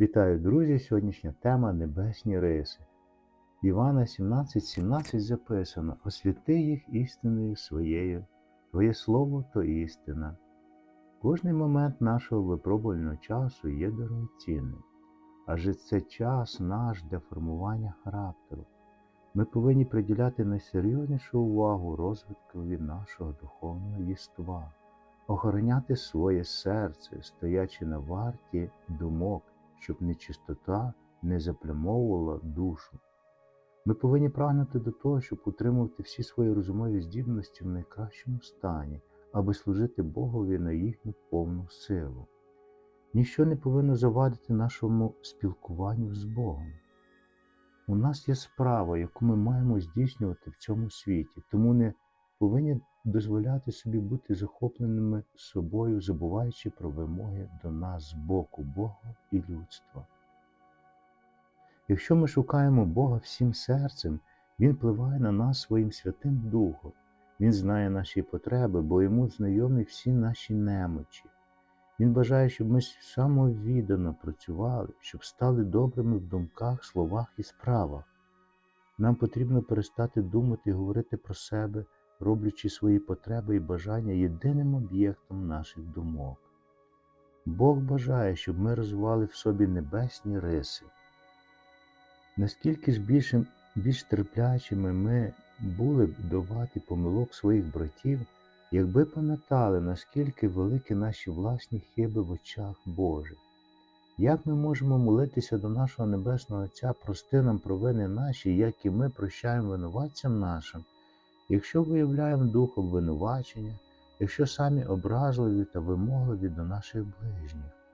Вітаю, друзі! Сьогоднішня тема Небесні риси. Івана 17,17 записано: Освяти їх істиною своєю, Твоє слово то істина. Кожний момент нашого випробувального часу є дорогоцінним, адже це час наш для формування характеру. Ми повинні приділяти найсерйознішу увагу розвиткові нашого духовного єства, охороняти своє серце, стоячи на варті думок щоб нечистота не заплямовувала душу. Ми повинні прагнути до того, щоб утримувати всі свої розумові здібності в найкращому стані, аби служити Богові на їхню повну силу. Ніщо не повинно завадити нашому спілкуванню з Богом. У нас є справа, яку ми маємо здійснювати в цьому світі, тому не повинні дозволяти собі бути захопленими собою, забуваючи про вимоги до нас з боку Бога і людства. Якщо ми шукаємо Бога всім серцем, Він впливає на нас своїм Святим Духом, Він знає наші потреби, бо йому знайомі всі наші немочі. Він бажає, щоб ми самовіддано працювали, щоб стали добрими в думках, словах і справах. Нам потрібно перестати думати і говорити про себе роблячи свої потреби і бажання єдиним об'єктом наших думок. Бог бажає, щоб ми розвивали в собі небесні риси. Наскільки ж більшим, більш терплячими ми були б і помилок своїх братів, якби пам'ятали, наскільки великі наші власні хиби в очах Божих. Як ми можемо молитися до нашого Небесного Отця, прости нам провини наші, як і ми прощаємо винуватцям нашим, якщо виявляємо дух обвинувачення, якщо самі образливі та вимогливі до наших ближніх.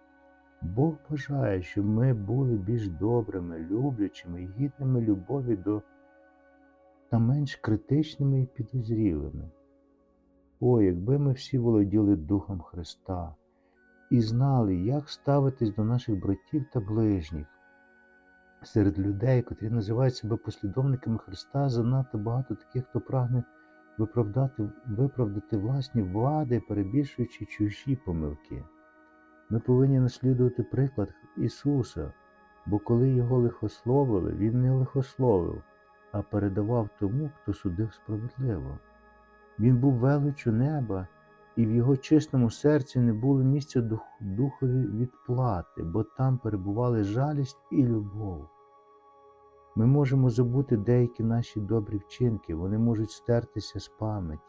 Бог бажає, щоб ми були більш добрими, люблячими і гідними любові до та менш критичними і підозрілими. О, якби ми всі володіли Духом Христа і знали, як ставитись до наших братів та ближніх. Серед людей, котрі називають себе послідовниками Христа, занадто багато таких, хто прагне виправдати, виправдати власні влади, перебільшуючи чужі помилки. Ми повинні наслідувати приклад Ісуса, бо коли Його лихословили, Він не лихословив, а передавав тому, хто судив справедливо. Він був величу неба, і в його чистому серці не було місця дух, духові відплати, бо там перебували жалість і любов. Ми можемо забути деякі наші добрі вчинки, вони можуть стертися з пам'яті,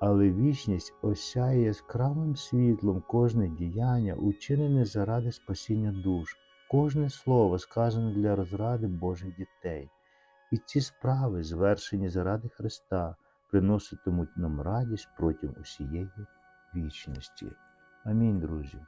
але вічність осяє яскравим світлом кожне діяння, учинене заради спасіння душ, кожне слово сказане для розради Божих дітей. І ці справи, звершені заради Христа, приноситимуть нам радість протягом усієї вічності. Амінь, друзі.